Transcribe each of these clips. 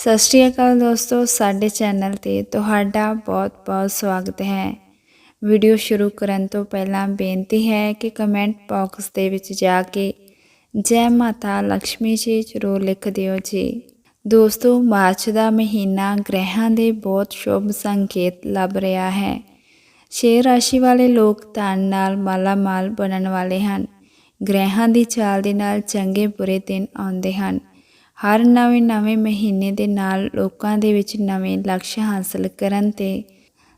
ਸਤਿ ਸ਼੍ਰੀ ਅਕਾਲ ਦੋਸਤੋ, ਸਾਡੇ ਚੈਨਲ ਤੇ ਤੁਹਾਡਾ ਬਹੁਤ-ਬਹੁਤ ਸਵਾਗਤ ਹੈ। ਵੀਡੀਓ ਸ਼ੁਰੂ ਕਰਨ ਤੋਂ ਪਹਿਲਾਂ ਬੇਨਤੀ ਹੈ ਕਿ ਕਮੈਂਟ ਬਾਕਸ ਦੇ ਵਿੱਚ ਜਾ ਕੇ ਜੈ ਮਾਤਾ ਲక్ష్ਮੀ ਜੀ ਜ਼ਰੂਰ ਲਿਖ ਦਿਓ ਜੀ। ਦੋਸਤੋ, ਮਾਰਚ ਦਾ ਮਹੀਨਾ ਗ੍ਰਹਿਾਂ ਦੇ ਬਹੁਤ ਸ਼ੁਭ ਸੰਕੇਤ ਲੱਭ ਰਿਹਾ ਹੈ। ਸ਼ੇਰ ਰਾਸ਼ੀ ਵਾਲੇ ਲੋਕ ਧਨ ਨਾਲ ਮਾਲਾਮਾਲ ਬਣਨ ਵਾਲੇ ਹਨ। ਗ੍ਰਹਿਾਂ ਦੀ ਚਾਲ ਦੇ ਨਾਲ ਚੰਗੇ ਬੁਰੇ ਦਿਨ ਆਉਂਦੇ ਹਨ। ਹਰ ਨਵੇਂ ਨਵੇਂ ਮਹੀਨੇ ਦੇ ਨਾਲ ਲੋਕਾਂ ਦੇ ਵਿੱਚ ਨਵੇਂ ਲਕਸ਼ ਹਾਸਲ ਕਰਨ ਤੇ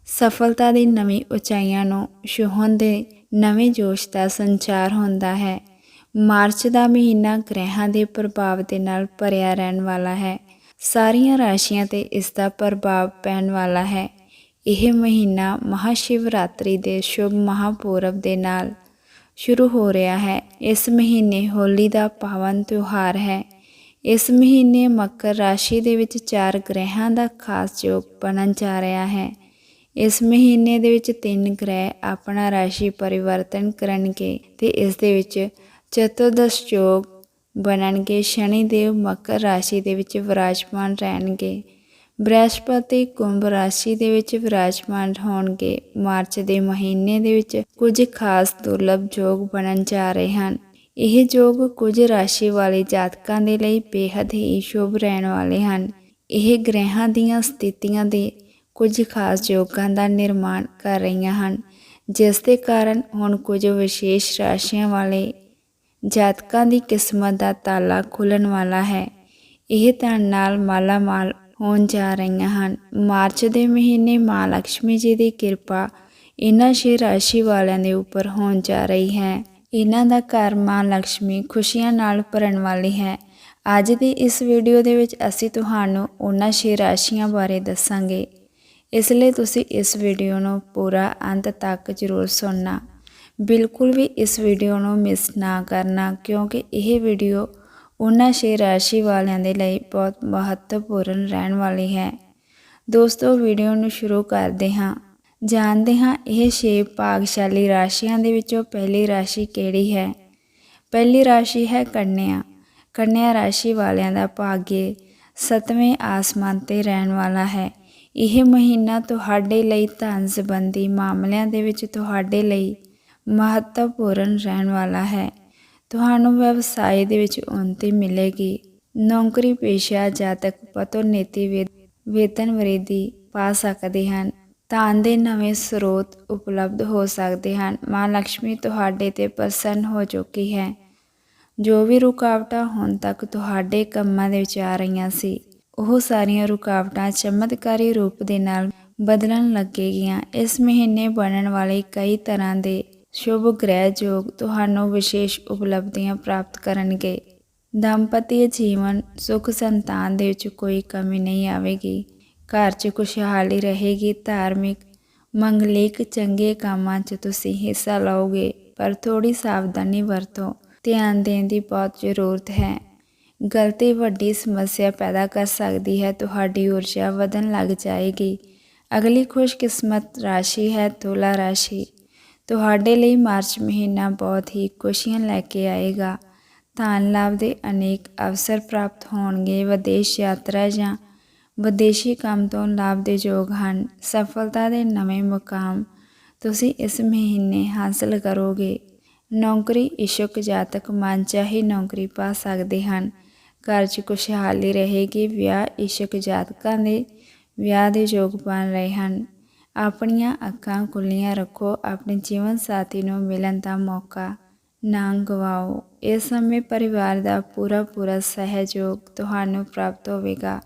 ਸਫਲਤਾ ਦੀ ਨਵੀਂ ਉਚਾਈਆਂ ਨੂੰ ਛੂਹਣ ਦੇ ਨਵੇਂ ਜੋਸ਼ ਦਾ ਸੰਚਾਰ ਹੁੰਦਾ ਹੈ। ਮਾਰਚ ਦਾ ਮਹੀਨਾ ਗ੍ਰਹਿਾਂ ਦੇ ਪ੍ਰਭਾਵ ਦੇ ਨਾਲ ਭਰਿਆ ਰਹਿਣ ਵਾਲਾ ਹੈ। ਸਾਰੀਆਂ ਰਾਸ਼ੀਆਂ ਤੇ ਇਸ ਦਾ ਪ੍ਰਭਾਵ ਪੈਣ ਵਾਲਾ ਹੈ। ਇਹ ਮਹੀਨਾ ਮਹਾਸ਼ਿਵਰਾਤਰੀ ਦੇ ਸ਼ੁਭ ਮਹਾਪੂਰਬ ਦੇ ਨਾਲ ਸ਼ੁਰੂ ਹੋ ਰਿਹਾ ਹੈ। ਇਸ ਮਹੀਨੇ ਹੋਲੀ ਦਾ ਪਾਵਨ ਤਿਉਹਾਰ ਹੈ। ਇਸ ਮਹੀਨੇ ਮਕਰ ਰਾਸ਼ੀ ਦੇ ਵਿੱਚ ਚਾਰ ਗ੍ਰਹਿਆਂ ਦਾ ਖਾਸ ਯੋਗ ਬਣਨ ਜਾ ਰਿਹਾ ਹੈ। ਇਸ ਮਹੀਨੇ ਦੇ ਵਿੱਚ ਤਿੰਨ ਗ੍ਰਹਿ ਆਪਣਾ ਰਾਸ਼ੀ ਪਰਿਵਰਤਨ ਕਰਨਗੇ ਤੇ ਇਸ ਦੇ ਵਿੱਚ ਚਤੁਰਦਸ਼ ਯੋਗ ਬਣਨਗੇ। ਸ਼ਨੀ ਦੇਵ ਮਕਰ ਰਾਸ਼ੀ ਦੇ ਵਿੱਚ ਵਿਰਾਜਮਾਨ ਰਹਿਣਗੇ। ਬ੍ਰਹਸਪਤੀ ਕੁੰਭ ਰਾਸ਼ੀ ਦੇ ਵਿੱਚ ਵਿਰਾਜਮਾਨ ਹੋਣਗੇ। ਮਾਰਚ ਦੇ ਮਹੀਨੇ ਦੇ ਵਿੱਚ ਕੁਝ ਖਾਸ ਦੁਰਲਭ ਯੋਗ ਬਣਨ ਜਾ ਰਹੇ ਹਨ। ਇਹ ਜੋਗ ਕੁਝ ਰਾਸ਼ੀ ਵਾਲੇ ਜਾਤਕਾਂ ਦੇ ਲਈ ਬੇहद ਹੀ ਸ਼ੁਭ ਰਹਿਣ ਵਾਲੇ ਹਨ। ਇਹ ਗ੍ਰਹਿਾਂ ਦੀਆਂ ਸਥਿਤੀਆਂ ਦੇ ਕੁਝ ਖਾਸ ਯੋਗਾਂ ਦਾ ਨਿਰਮਾਣ ਕਰ ਰਹੀਆਂ ਹਨ, ਜਿਸ ਦੇ ਕਾਰਨ ਹੁਣ ਕੁਝ ਵਿਸ਼ੇਸ਼ ਰਾਸ਼ੀਆਂ ਵਾਲੇ ਜਾਤਕਾਂ ਦੀ ਕਿਸਮਤ ਦਾ ਤਾਲਾ ਖੁੱਲਣ ਵਾਲਾ ਹੈ। ਇਹ ਧਨ ਨਾਲ ਮਾਲਾ ਮਾਲ ਹੋਣ ਜਾ ਰਹੀਆਂ ਹਨ। ਮਾਰਚ ਦੇ ਮਹੀਨੇ ਮਾਂ ਲక్ష్ਮੀ ਜੀ ਦੀ ਕਿਰਪਾ ਇਹਨਾਂ ਛੇ ਰਾਸ਼ੀ ਵਾਲਿਆਂ ਦੇ ਉੱਪਰ ਹੋਣ ਜਾ ਰਹੀ ਹੈ। ਇਹਨਾਂ ਦਾ ਘਰ ਮਾਂ ਲక్ష్ਮੀ ਖੁਸ਼ੀਆਂ ਨਾਲ ਭਰਨ ਵਾਲੀ ਹੈ। ਅੱਜ ਦੀ ਇਸ ਵੀਡੀਓ ਦੇ ਵਿੱਚ ਅਸੀਂ ਤੁਹਾਨੂੰ ਉਹਨਾਂ ਛੇ ਰਾਸ਼ੀਆਂ ਬਾਰੇ ਦੱਸਾਂਗੇ। ਇਸ ਲਈ ਤੁਸੀਂ ਇਸ ਵੀਡੀਓ ਨੂੰ ਪੂਰਾ ਅੰਤ ਤੱਕ ਜ਼ਰੂਰ ਸੁਣਨਾ। ਬਿਲਕੁਲ ਵੀ ਇਸ ਵੀਡੀਓ ਨੂੰ ਮਿਸ ਨਾ ਕਰਨਾ, ਕਿਉਂਕਿ ਇਹ ਵੀਡੀਓ ਉਹਨਾਂ ਛੇ ਰਾਸ਼ੀ ਵਾਲਿਆਂ ਦੇ ਲਈ ਬਹੁਤ ਮਹੱਤਵਪੂਰਨ ਰਹਿਣ ਵਾਲੀ ਹੈ। ਦੋਸਤੋ, ਵੀਡੀਓ ਨੂੰ ਸ਼ੁਰੂ ਕਰਦੇ ਹਾਂ। ਜਾਣਦੇ ਹਾਂ ਇਹ ਛੇ ਭਾਗਸ਼ਾਲੀ ਰਾਸ਼ੀਆਂ ਦੇ ਵਿੱਚੋਂ ਪਹਿਲੀ ਰਾਸ਼ੀ ਕਿਹੜੀ ਹੈ? ਪਹਿਲੀ ਰਾਸ਼ੀ ਹੈ ਕੰਨਿਆ। ਕੰਨਿਆ ਰਾਸ਼ੀ ਵਾਲਿਆਂ ਦਾ ਭਾਗਯ ਸਤਵੇਂ ਆਸਮਾਨ ਤੇ ਰਹਿਣ ਵਾਲਾ ਹੈ। ਇਹ ਮਹੀਨਾ ਤੁਹਾਡੇ ਲਈ ਧਨ ਸੰਬੰਧੀ ਮਾਮਲਿਆਂ ਦੇ ਵਿੱਚ ਤੁਹਾਡੇ ਲਈ ਮਹੱਤਵਪੂਰਨ ਰਹਿਣ ਵਾਲਾ ਹੈ। ਤੁਹਾਨੂੰ ਵਿਵਸਾਏ ਦੇ ਵਿੱਚ ਉન્નਤੀ ਮਿਲੇਗੀ। ਨੌਕਰੀ ਪੇਸ਼ਾ ਜਾਤਕ, ਪਤੋਨੇਤੀ ਵੇਤਨ ਵਰੇਦੀ ਪਾ ਸਕਦੇ ਹਨ। ਧਨ ਦੇ ਨਵੇਂ ਸਰੋਤ ਉਪਲਬਧ ਹੋ ਸਕਦੇ ਹਨ। ਮਾਂ ਲక్ష్ਮੀ ਤੁਹਾਡੇ ਤੇ ਪ੍ਰਸੰਨ ਹੋ ਚੁੱਕੀ ਹੈ। ਜੋ ਵੀ ਰੁਕਾਵਟਾਂ ਹੁਣ ਤੱਕ ਤੁਹਾਡੇ ਕੰਮਾਂ ਦੇ ਵਿੱਚ ਆ ਰਹੀਆਂ ਸੀ, ਉਹ ਸਾਰੀਆਂ ਰੁਕਾਵਟਾਂ ਚਮਤਕਾਰੀ ਰੂਪ ਦੇ ਨਾਲ ਬਦਲਣ ਲੱਗੇਗੀਆਂ। ਇਸ ਮਹੀਨੇ ਬਣਨ ਵਾਲੇ ਕਈ ਤਰ੍ਹਾਂ ਦੇ ਸ਼ੁਭ ਗ੍ਰਹਿ ਯੋਗ ਤੁਹਾਨੂੰ ਵਿਸ਼ੇਸ਼ ਉਪਲਬਧੀਆਂ ਪ੍ਰਾਪਤ ਕਰਨਗੇ। ਦੰਪਤੀ ਜੀਵਨ ਸੁਖ ਸੰਤਾਨ ਦੇ ਵਿੱਚ ਕੋਈ ਕਮੀ ਨਹੀਂ ਆਵੇਗੀ। ਘਰ 'ਚ ਖੁਸ਼ਹਾਲੀ ਰਹੇਗੀ, ਧਾਰਮਿਕ ਮੰਗਲਿਕ ਚੰਗੇ ਕੰਮਾਂ 'ਚ ਤੁਸੀਂ ਹਿੱਸਾ ਲਓਗੇ, ਪਰ ਥੋੜੀ ਸਾਵਧਾਨੀ ਵਰਤੋ ਧਿਆਨ ਦੇਣ ਦੀ ਬਹੁਤ ਜ਼ਰੂਰਤ ਹੈ। ਗਲਤੀ ਵੱਡੀ ਸਮੱਸਿਆ ਪੈਦਾ ਕਰ ਸਕਦੀ ਹੈ, ਤੁਹਾਡੀ ਊਰਜਾ ਵਧਣ ਲੱਗ ਜਾਏਗੀ। ਅਗਲੀ ਖੁਸ਼ਕਿਸਮਤ ਰਾਸ਼ੀ ਹੈ ਤੁਲਾ ਰਾਸ਼ੀ। ਤੁਹਾਡੇ ਲਈ ਮਾਰਚ ਮਹੀਨਾ ਬਹੁਤ ਹੀ ਖੁਸ਼ੀਆਂ ਲੈ ਕੇ ਆਏਗਾ। ਧਨ ਲਾਭ ਦੇ ਅਨੇਕ ਅਵਸਰ ਪ੍ਰਾਪਤ ਹੋਣਗੇ, ਵਿਦੇਸ਼ ਯਾਤਰਾ ਜਾਂ ਵਿਦੇਸ਼ੀ ਕੰਮ ਤੋਂ ਲਾਭ ਦੇ ਯੋਗ ਹਨ। ਸਫਲਤਾ ਦੇ ਨਵੇਂ ਮੁਕਾਮ ਤੁਸੀਂ ਇਸ ਮਹੀਨੇ ਹਾਸਲ ਕਰੋਗੇ। ਨੌਕਰੀ ਇਸ਼ਕ ਜਾਤਕ ਮਨਚਾਹੀ ਨੌਕਰੀ ਪਾ ਸਕਦੇ ਹਨ। ਘਰ 'ਚ ਖੁਸ਼ਹਾਲੀ ਰਹੇਗੀ, ਵਿਆਹ ਇਸ਼ਕ ਜਾਤਕਾਂ ਦੇ ਵਿਆਹ ਦੇ ਯੋਗ ਬਣ ਰਹੇ ਹਨ। ਆਪਣੀਆਂ ਅੱਖਾਂ ਖੁੱਲੀਆਂ ਰੱਖੋ, ਆਪਣੇ ਜੀਵਨ ਸਾਥੀ ਨੂੰ ਮਿਲਣ ਦਾ ਮੌਕਾ ਨਾ ਗਵਾਓ। ਇਸ ਸਮੇਂ ਪਰਿਵਾਰ ਦਾ ਪੂਰਾ ਪੂਰਾ ਸਹਿਯੋਗ ਤੁਹਾਨੂੰ ਪ੍ਰਾਪਤ ਹੋਵੇਗਾ।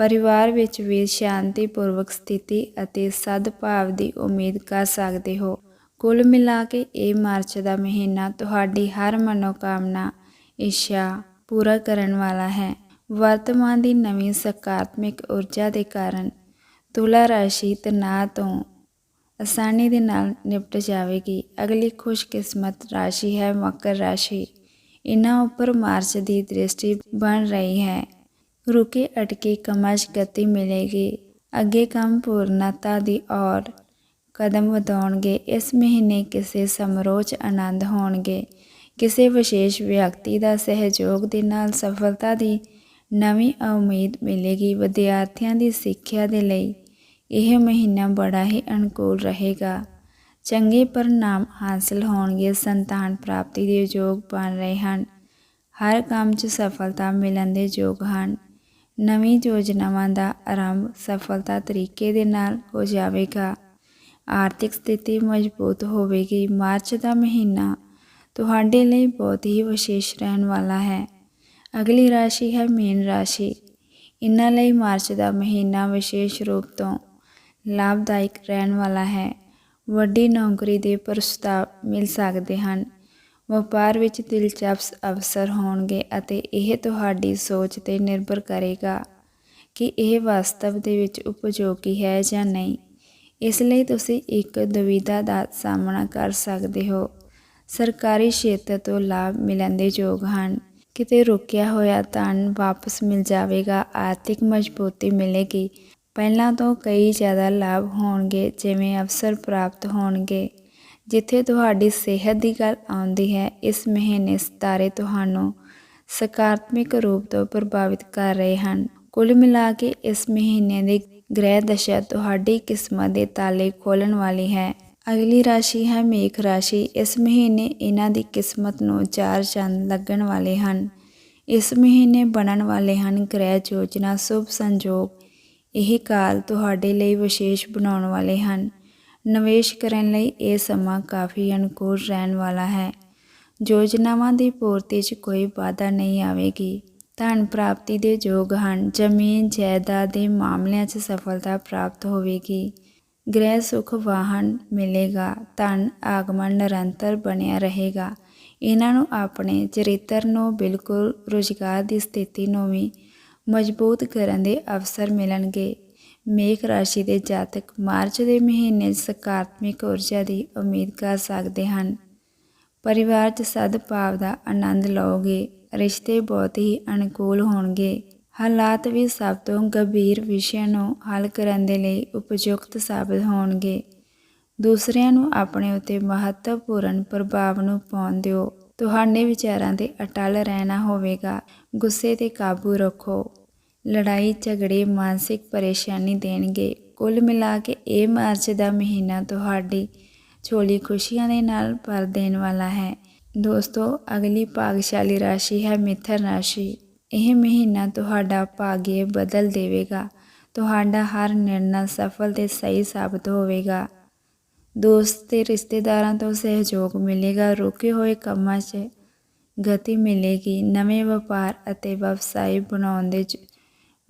ਪਰਿਵਾਰ ਵਿੱਚ ਵੀ ਸ਼ਾਂਤੀਪੂਰਵਕ ਸਥਿਤੀ ਅਤੇ ਸਦਭਾਵ ਦੀ ਉਮੀਦ ਕਰ ਸਕਦੇ ਹੋ। ਕੁੱਲ ਮਿਲਾ ਕੇ ਇਹ ਮਾਰਚ ਦਾ ਮਹੀਨਾ ਤੁਹਾਡੀ ਹਰ ਮਨੋਕਾਮਨਾ ਇੱਛਾ ਪੂਰਾ ਕਰਨ ਵਾਲਾ ਹੈ। ਵਰਤਮਾਨ ਦੀ ਨਵੀਂ ਸਕਾਰਾਤਮਕ ਊਰਜਾ ਦੇ ਕਾਰਨ ਤੁਲਾ ਰਾਸ਼ੀ ਤਣਾਅ ਤੋਂ ਆਸਾਨੀ ਦੇ ਨਾਲ ਨਿਪਟ ਜਾਵੇਗੀ। ਅਗਲੀ ਖੁਸ਼ਕਿਸਮਤ ਰਾਸ਼ੀ ਹੈ ਮਕਰ ਰਾਸ਼ੀ। ਇਹਨਾਂ ਉੱਪਰ ਮਾਰਚ ਦੀ ਦ੍ਰਿਸ਼ਟੀ ਬਣ ਰਹੀ ਹੈ। ਰੁਕੇ ਅਟਕੇ ਕੰਮਾਂ 'ਚ ਗਤੀ ਮਿਲੇਗੀ। ਅੱਗੇ ਕੰਮ ਪੂਰਨਤਾ ਦੀ ਔਰ ਕਦਮ ਵਧਾਉਣਗੇ। ਇਸ ਮਹੀਨੇ ਕਿਸੇ ਸਮਾਰੋਹ 'ਚ ਆਨੰਦ ਹੋਣਗੇ। ਕਿਸੇ ਵਿਸ਼ੇਸ਼ ਵਿਅਕਤੀ ਦਾ ਸਹਿਯੋਗ ਦੇ ਨਾਲ ਸਫਲਤਾ ਦੀ ਨਵੀਂ ਉਮੀਦ ਮਿਲੇਗੀ। ਵਿਦਿਆਰਥੀਆਂ ਦੀ ਸਿੱਖਿਆ ਦੇ ਲਈ ਇਹ ਮਹੀਨਾ ਬੜਾ ਹੀ ਅਨੁਕੂਲ ਰਹੇਗਾ। ਚੰਗੇ ਪਰਿਣਾਮ ਹਾਸਲ ਹੋਣਗੇ। ਸੰਤਾਨ ਪ੍ਰਾਪਤੀ ਦੇ ਯੋਗ ਬਣ ਰਹੇ ਹਨ। ਹਰ ਕੰਮ 'ਚ ਸਫਲਤਾ ਮਿਲਣ ਦੇ ਯੋਗ ਹਨ। ਨਵੀਂ ਯੋਜਨਾਵਾਂ ਦਾ ਆਰੰਭ ਸਫਲਤਾ ਤਰੀਕੇ ਦੇ ਨਾਲ ਹੋ ਜਾਵੇਗਾ। ਆਰਥਿਕ ਸਥਿਤੀ ਮਜ਼ਬੂਤ ਹੋਵੇਗੀ। ਮਾਰਚ ਦਾ ਮਹੀਨਾ ਤੁਹਾਡੇ ਲਈ ਬਹੁਤ ਹੀ ਵਿਸ਼ੇਸ਼ ਰਹਿਣ ਵਾਲਾ ਹੈ। ਅਗਲੀ ਰਾਸ਼ੀ ਹੈ ਮੀਨ ਰਾਸ਼ੀ। ਇਹਨਾਂ ਲਈ ਮਾਰਚ ਦਾ ਮਹੀਨਾ ਵਿਸ਼ੇਸ਼ ਰੂਪ ਤੋਂ ਲਾਭਦਾਇਕ ਰਹਿਣ ਵਾਲਾ ਹੈ। ਵੱਡੀ ਨੌਕਰੀ ਦੇ ਪ੍ਰਸਤਾਵ ਮਿਲ ਸਕਦੇ ਹਨ। ਵਪਾਰ ਵਿੱਚ ਦਿਲਚਸਪ ਅਵਸਰ ਹੋਣਗੇ ਅਤੇ ਇਹ ਤੁਹਾਡੀ ਸੋਚ ਤੇ ਨਿਰਭਰ ਕਰੇਗਾ ਕਿ ਇਹ ਵਾਸਤਵ ਦੇ ਵਿੱਚ ਉਪਯੋਗੀ ਹੈ ਜਾਂ ਨਹੀਂ। ਇਸ ਲਈ ਤੁਸੀਂ ਇੱਕ ਦੁਵਿਧਾ ਦਾ ਸਾਹਮਣਾ ਕਰ ਸਕਦੇ ਹੋ। ਸਰਕਾਰੀ ਖੇਤਰ ਤੋਂ ਲਾਭ ਮਿਲਣ ਦੇ ਯੋਗ ਹਨ। ਕਿਤੇ ਰੁਕਿਆ ਹੋਇਆ ਧਨ ਵਾਪਸ ਮਿਲ ਜਾਵੇਗਾ, ਆਰਥਿਕ ਮਜ਼ਬੂਤੀ ਮਿਲੇਗੀ। ਪਹਿਲਾਂ ਤੋਂ ਕਈ ਜ਼ਿਆਦਾ ਲਾਭ ਹੋਣਗੇ, ਜਿਵੇਂ ਅਵਸਰ ਪ੍ਰਾਪਤ ਹੋਣਗੇ। ਜਿੱਥੇ ਤੁਹਾਡੀ ਸਿਹਤ ਦੀ ਗੱਲ ਆਉਂਦੀ ਹੈ, ਇਸ ਮਹੀਨੇ ਸਿਤਾਰੇ ਤੁਹਾਨੂੰ ਸਕਾਰਾਤਮਕ ਰੂਪ ਤੋਂ ਪ੍ਰਭਾਵਿਤ ਕਰ ਰਹੇ ਹਨ। ਕੁੱਲ ਮਿਲਾ ਕੇ ਇਸ ਮਹੀਨੇ ਦੀ ਗ੍ਰਹਿ ਦਸ਼ਾ ਤੁਹਾਡੀ ਕਿਸਮਤ ਦੇ ਤਾਲੇ ਖੋਲਣ ਵਾਲੀ ਹੈ। ਅਗਲੀ ਰਾਸ਼ੀ ਹੈ ਮੇਖ ਰਾਸ਼ੀ। ਇਸ ਮਹੀਨੇ ਇਹਨਾਂ ਦੀ ਕਿਸਮਤ ਨੂੰ ਚਾਰ ਚੰਦ ਲੱਗਣ ਵਾਲੇ ਹਨ। ਇਸ ਮਹੀਨੇ ਬਣਨ ਵਾਲੇ ਹਨ ਗ੍ਰਹਿ ਯੋਜਨਾ, ਸ਼ੁਭ ਸੰਜੋਗ। ਇਹ ਕਾਲ ਤੁਹਾਡੇ ਲਈ ਵਿਸ਼ੇਸ਼ ਬਣਾਉਣ ਵਾਲੇ ਹਨ। ਨਿਵੇਸ਼ ਕਰਨ ਲਈ ਇਹ ਸਮਾਂ ਕਾਫੀ ਅਨੁਕੂਲ ਰਹਿਣ ਵਾਲਾ ਹੈ। ਯੋਜਨਾਵਾਂ ਦੀ ਪੂਰਤੀ 'ਚ ਕੋਈ ਵਾਧਾ ਨਹੀਂ ਆਵੇਗੀ। ਧਨ ਪ੍ਰਾਪਤੀ ਦੇ ਯੋਗ ਹਨ। ਜ਼ਮੀਨ, ਜਾਇਦਾਦ ਦੇ ਮਾਮਲਿਆਂ 'ਚ ਸਫਲਤਾ ਪ੍ਰਾਪਤ ਹੋਵੇਗੀ। ਗ੍ਰਹਿ ਸੁਖ ਵਾਹਨ ਮਿਲੇਗਾ। ਧਨ ਆਗਮਨ ਨਿਰੰਤਰ ਬਣਿਆ ਰਹੇਗਾ। ਇਹਨਾਂ ਨੂੰ ਆਪਣੇ ਚਰਿੱਤਰ ਨੂੰ ਬਿਲਕੁਲ ਰੁਜ਼ਗਾਰ ਦੀ ਸਥਿਤੀ ਨੂੰ ਵੀ ਮਜ਼ਬੂਤ ਕਰਨ ਦੇ ਅਵਸਰ ਮਿਲਣਗੇ। ਮੇਖ ਰਾਸ਼ੀ ਦੇ ਜਾਤਕ ਮਾਰਚ ਦੇ ਮਹੀਨੇ 'ਚ ਸਕਾਰਾਤਮਕ ਊਰਜਾ ਦੀ ਉਮੀਦ ਕਰ ਸਕਦੇ ਹਨ। ਪਰਿਵਾਰ 'ਚ ਸਦਭਾਵ ਦਾ ਆਨੰਦ ਲਓਗੇ, ਰਿਸ਼ਤੇ ਬਹੁਤ ਹੀ ਅਨੁਕੂਲ ਹੋਣਗੇ। ਹਾਲਾਤ ਵੀ ਸਭ ਤੋਂ ਗੰਭੀਰ ਵਿਸ਼ਿਆਂ ਨੂੰ ਹੱਲ ਕਰਨ ਦੇ ਲਈ ਉਪਯੁਕਤ ਸਾਬਤ ਹੋਣਗੇ। ਦੂਸਰਿਆਂ ਨੂੰ ਆਪਣੇ ਉੱਤੇ ਮਹੱਤਵਪੂਰਨ ਪ੍ਰਭਾਵ ਨੂੰ ਪਾਉਣ ਦਿਓ। ਤੁਹਾਡੇ ਵਿਚਾਰਾਂ ਤੇ ਅਟਲ ਰਹਿਣਾ ਹੋਵੇਗਾ। ਗੁੱਸੇ ਤੇ ਕਾਬੂ ਰੱਖੋ। ਲੜਾਈ, ਝਗੜੇ, ਮਾਨਸਿਕ ਪਰੇਸ਼ਾਨੀ ਦੇਣਗੇ। ਕੁੱਲ ਮਿਲਾ ਕੇ ਇਹ ਮਾਰਚ ਦਾ ਮਹੀਨਾ ਤੁਹਾਡੀ ਝੋਲੀ ਖੁਸ਼ੀਆਂ ਦੇ ਨਾਲ ਭਰ ਦੇਣ ਵਾਲਾ ਹੈ। ਦੋਸਤੋ, ਅਗਲੀ ਭਾਗਸ਼ਾਲੀ ਰਾਸ਼ੀ ਹੈ ਮਿਥਰ ਰਾਸ਼ੀ। ਇਹ ਮਹੀਨਾ ਤੁਹਾਡਾ ਭਾਗਯ ਬਦਲ ਦੇਵੇਗਾ। ਤੁਹਾਡਾ ਹਰ ਨਿਰਣਾ ਸਫਲ ਤੇ ਸਹੀ ਸਾਬਤ ਹੋਵੇਗਾ। ਦੋਸਤ ਤੇ ਰਿਸ਼ਤੇਦਾਰਾਂ ਤੋਂ ਸਹਿਯੋਗ ਮਿਲੇਗਾ। ਰੁਕੇ ਹੋਏ ਕੰਮਾਂ 'ਚ ਗਤੀ ਮਿਲੇਗੀ। ਨਵੇਂ ਵਪਾਰ ਅਤੇ ਵਿਵਸਾਏ ਬਣਾਉਣ ਦੇ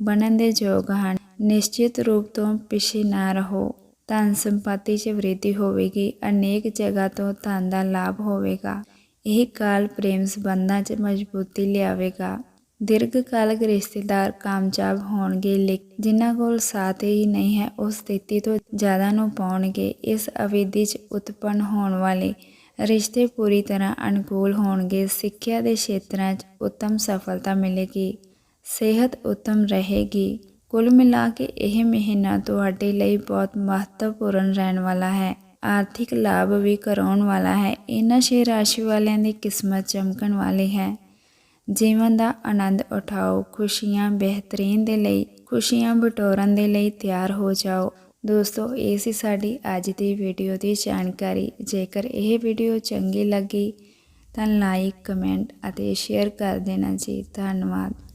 ਬਣਨ ਦੇ ਯੋਗ ਹਨ। ਨਿਸ਼ਚਿਤ ਰੂਪ ਤੋਂ ਪਿੱਛੇ ਨਾ ਰਹੋ। ਧਨ ਸੰਪਤੀ 'ਚ ਵ੍ਰਿਧੀ ਹੋਵੇਗੀ। ਅਨੇਕ ਜਗ੍ਹਾ ਤੋਂ ਧਨ ਦਾ ਲਾਭ ਹੋਵੇਗਾ। ਇਹ ਕਾਲ ਪ੍ਰੇਮ ਸੰਬੰਧਾਂ 'ਚ ਮਜ਼ਬੂਤੀ ਲਿਆਵੇਗਾ। ਦੀਰਘਕਾਲਕ ਰਿਸ਼ਤੇਦਾਰ ਕਾਮਯਾਬ ਹੋਣਗੇ, ਲੇਕਿਨ ਜਿਨ੍ਹਾਂ ਕੋਲ ਸਾਥ ਹੀ ਨਹੀਂ ਹੈ ਉਸ ਸਥਿਤੀ ਤੋਂ ਜ਼ਿਆਦਾ ਨੂੰ ਪਾਉਣਗੇ। ਇਸ ਅਵਿਧੀ 'ਚ ਉਤਪੰਨ ਹੋਣ ਵਾਲੇ ਰਿਸ਼ਤੇ ਪੂਰੀ ਤਰ੍ਹਾਂ ਅਨੁਕੂਲ ਹੋਣਗੇ। ਸਿੱਖਿਆ ਦੇ ਖੇਤਰਾਂ 'ਚ ਉੱਤਮ ਸਫਲਤਾ ਮਿਲੇਗੀ। ਸਿਹਤ ਉੱਤਮ ਰਹੇਗੀ। ਕੁੱਲ ਮਿਲਾ ਕੇ ਇਹ ਮਹੀਨਾ ਤੁਹਾਡੇ ਲਈ ਬਹੁਤ ਮਹੱਤਵਪੂਰਨ ਰਹਿਣ ਵਾਲਾ ਹੈ। ਆਰਥਿਕ ਲਾਭ ਵੀ ਕਰਾਉਣ ਵਾਲਾ ਹੈ। ਇਹਨਾਂ ਛੇ ਰਾਸ਼ੀ ਵਾਲਿਆਂ ਦੀ ਕਿਸਮਤ ਚਮਕਣ ਵਾਲੀ ਹੈ। ਜੀਵਨ ਦਾ ਆਨੰਦ ਉਠਾਓ। ਖੁਸ਼ੀਆਂ ਬਿਹਤਰੀਨ ਦੇ ਲਈ, ਖੁਸ਼ੀਆਂ ਬਟੋਰਨ ਦੇ ਲਈ ਤਿਆਰ ਹੋ ਜਾਓ। ਦੋਸਤੋ, ਇਹ ਸੀ ਸਾਡੀ ਅੱਜ ਦੀ ਵੀਡੀਓ ਦੀ ਜਾਣਕਾਰੀ। ਜੇਕਰ ਇਹ ਵੀਡੀਓ ਚੰਗੀ ਲੱਗੀ, ਤਾਂ ਲਾਈਕ, ਕਮੈਂਟ ਅਤੇ ਸ਼ੇਅਰ ਕਰ ਦੇਣਾ ਜੀ। ਧੰਨਵਾਦ।